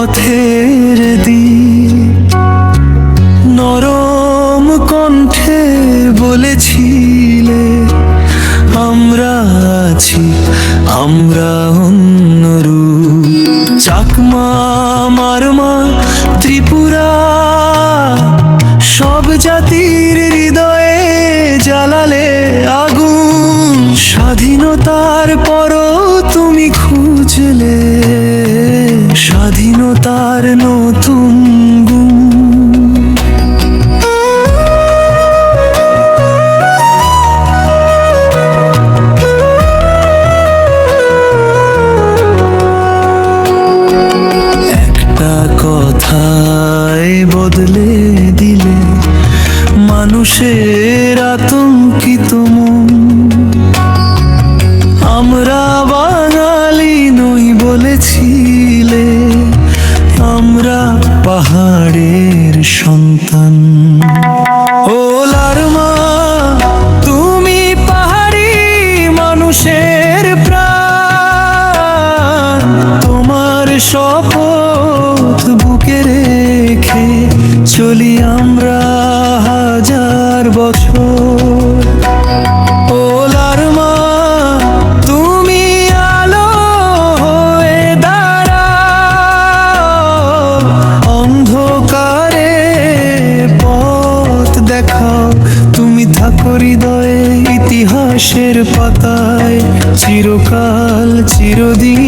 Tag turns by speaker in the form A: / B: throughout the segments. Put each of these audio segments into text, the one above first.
A: পথের দি নরম কণ্ঠে বলেছিলে, আমরা আছি, আমরা অন্যরু চাকমা, মারমা, ত্রিপুরা, সব জাতির হৃদয়ে জ্বালালে আগুন। স্বাধীনতার পরও তুমি খুঁজলে নতুন শপথ বুকে রেখে চলি আমরা হাজার বছর। ও লারমা, তুমি আলো হয়ে দাঁড়াও। অন্ধকারে পথ দেখাও। তুমি থাকো হৃদয়ে ইতিহাসের পাতায়। চিরকাল চিরদিন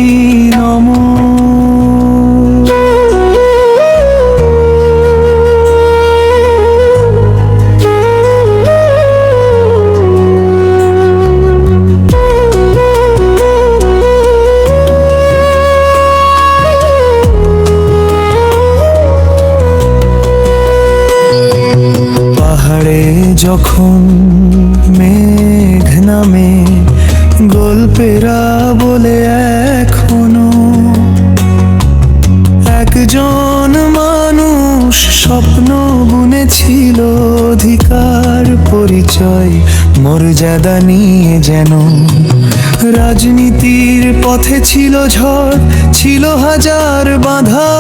A: যখন মেঘ নামে গল্পেরা বলে এখনও একজন মানুষ স্বপ্ন বুনেছিল অধিকার পরিচয় মর্যাদা নিয়ে যেন। রাজনীতির পথে ছিল ঝড়, ছিল হাজার বাধা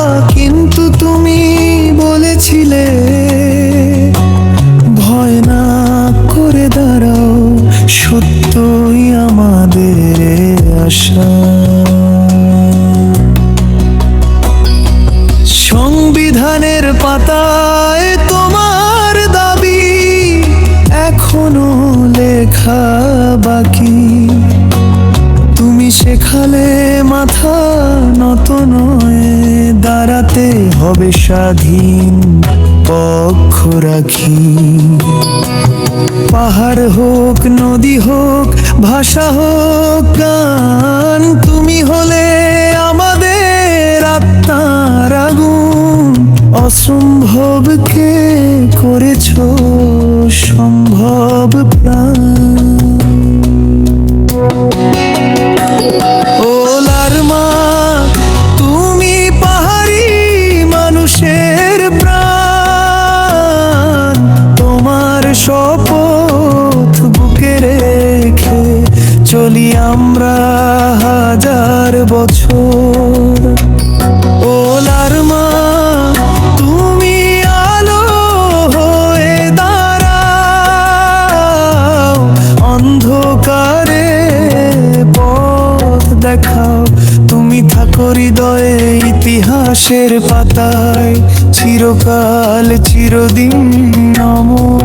A: সত্যই আমাদের আশা। সংবিধানের পাতায় তোমার দাবি, এখনও লেখা বাকি। তুমি শেখালে মাথা নত নয়, দাঁড়াতে হবে স্বাধীন। পক্ষ রাখি। পাহাড় হোক, নদী হোক, ভাষা হোক, গান, তুমি হলে আমাদের আত্মার আগুন। অসম্ভবকে করেছ শপথ বুকে রেখে চলি আমরা হাজার বছর। ও লারমা, তুমি আলো হয়ে দাঁড়াও। অন্ধকারে পথ দেখাও। তুমি থাকো হৃদয়ে ইতিহাসের পাতায়। চিরকাল চিরদিন নমঃ